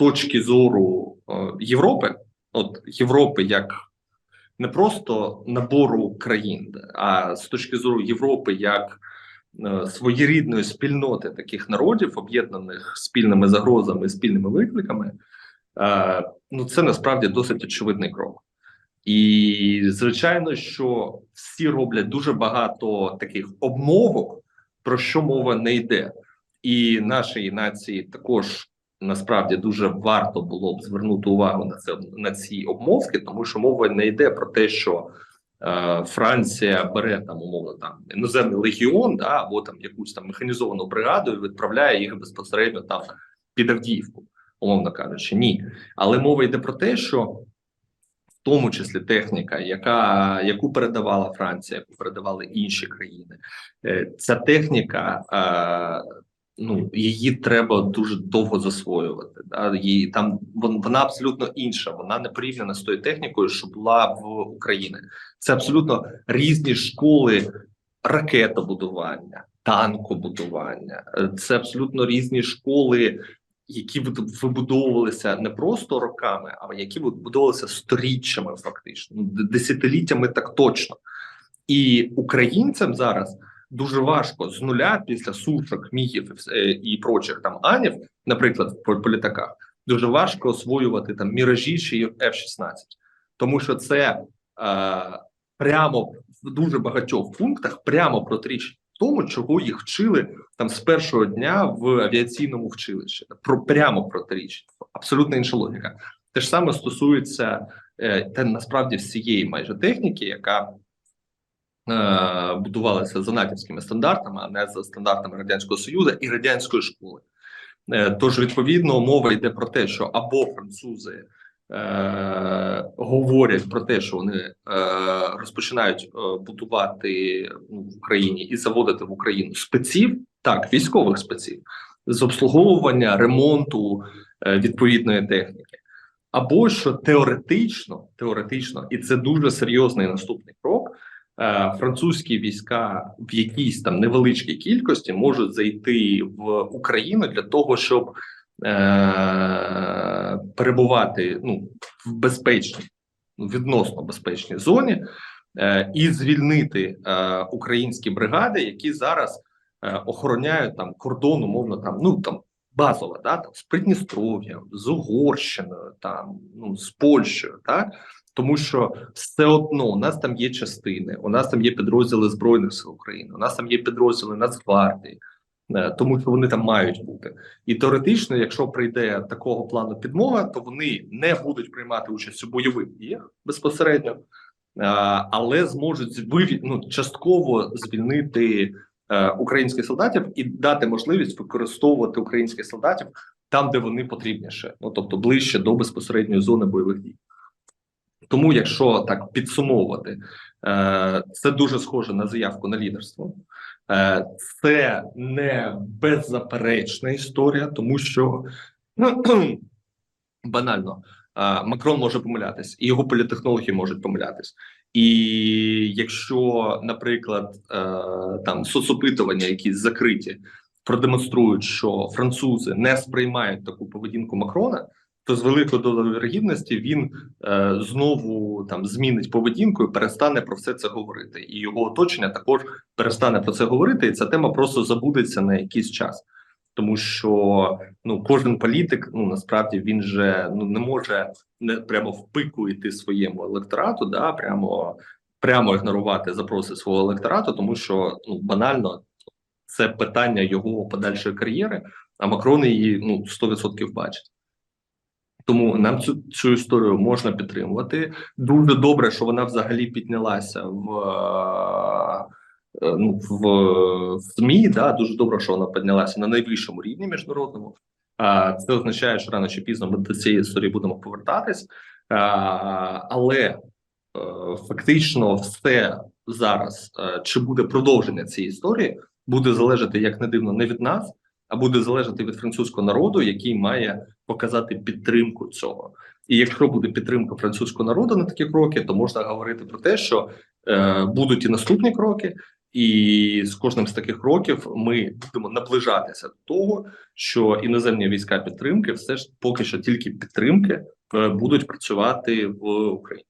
точки зору е, Європи, от Європи як не просто набору країн, а з точки зору Європи як е, своєрідної спільноти таких народів, об'єднаних спільними загрозами, спільними викликами, е, ну це насправді досить очевидний крок. І звичайно, що всі роблять дуже багато таких обмовок, про що мова не йде, і нашій нації також насправді дуже варто було б звернути увагу на це на ці обмовки, тому що мова не йде про те, що е, Франція бере там умовно там іноземний легіон, да або там якусь там механізовану бригаду і відправляє їх безпосередньо там під Авдіївку, умовно кажучи, ні. Але мова йде про те, що в тому числі техніка, яка яку передавала Франція, яку передавали інші країни, е, ця техніка. Е, ну її треба дуже довго засвоювати. Да? Її там вона абсолютно інша. Вона не порівняна з тою технікою, що була в Україні. Це абсолютно різні школи ракетобудування, танкобудування. Це абсолютно різні школи. Які вибудовувалися не просто роками, а які вибудовувалися сторіччями, фактично ну, десятиліттями, так точно, і українцям зараз дуже важко з нуля після сушок, мігів е, і прочих там анів, наприклад, в політаках, дуже важко освоювати там міражі чи F-16, тому що це е, прямо в дуже багатьох пунктах прямо протирічить тому, чого їх вчили там з першого дня в авіаційному вчилищі. Про прямо протирічить. абсолютно інша логіка. Те ж саме стосується е, та насправді всієї майже техніки, яка будувалися за натівськими стандартами, а не за стандартами радянського союзу і радянської школи. Е, тож відповідно мова йде про те, що або французи е, говорять про те, що вони е, розпочинають е, будувати ну, в Україні і заводити в Україну спеців, так військових спеців з обслуговування ремонту е, відповідної техніки. Або що теоретично, теоретично, і це дуже серйозний наступний крок. Е, французькі війська в якійсь там невеличкій кількості можуть зайти в Україну для того, щоб е, перебувати ну в безпечній, ну, відносно безпечній зоні, е, і звільнити е, українські бригади, які зараз е, охороняють там кордон, умовно там ну там. Базово, да, там з Придністров'ям, з Угорщиною, там ну з Польщею, так тому що все одно у нас там є частини, у нас там є підрозділи збройних сил України, у нас там є підрозділи Нацгвардії, е, тому що вони там мають бути. І теоретично, якщо прийде такого плану підмога, то вони не будуть приймати участь у бойових діях безпосередньо, е, але зможуть ну, частково звільнити е, українських солдатів і дати можливість використовувати українських солдатів там, де вони потрібніше, ну тобто ближче до безпосередньої зони бойових дій. Тому, якщо так підсумовувати, е, це дуже схоже на заявку на лідерство. Е, це не беззаперечна історія, тому що банально е, Макрон може помилятись, і його політехнологи можуть помилятись. І якщо, наприклад, там соцопитування, якісь закриті, продемонструють, що французи не сприймають таку поведінку Макрона то з великою долею вірогідності він е, знову там змінить поведінку і перестане про все це говорити, і його оточення також перестане про це говорити, і ця тема просто забудеться на якийсь час, тому що ну кожен політик, ну насправді він же ну не може не прямо в пику йти своєму електорату, да прямо прямо ігнорувати запроси свого електорату, тому що ну банально це питання його подальшої кар'єри. А Макрон її ну 100% бачить. Тому нам цю цю історію можна підтримувати. Дуже добре, що вона взагалі піднялася в е, ну, в, в ЗМІ. Да, дуже добре, що вона піднялася на найвищому рівні міжнародному. А це означає, що рано чи пізно ми до цієї історії будемо повертатись, а, але е, фактично все зараз е, чи буде продовження цієї історії, буде залежати як не дивно не від нас, а буде залежати від французького народу, який має показати підтримку цього. І якщо буде підтримка французького народу на такі кроки, то можна говорити про те, що е, будуть і наступні кроки, І з кожним з таких кроків ми будемо наближатися до того, що іноземні війська підтримки все ж поки що тільки підтримки е, будуть працювати в Україні.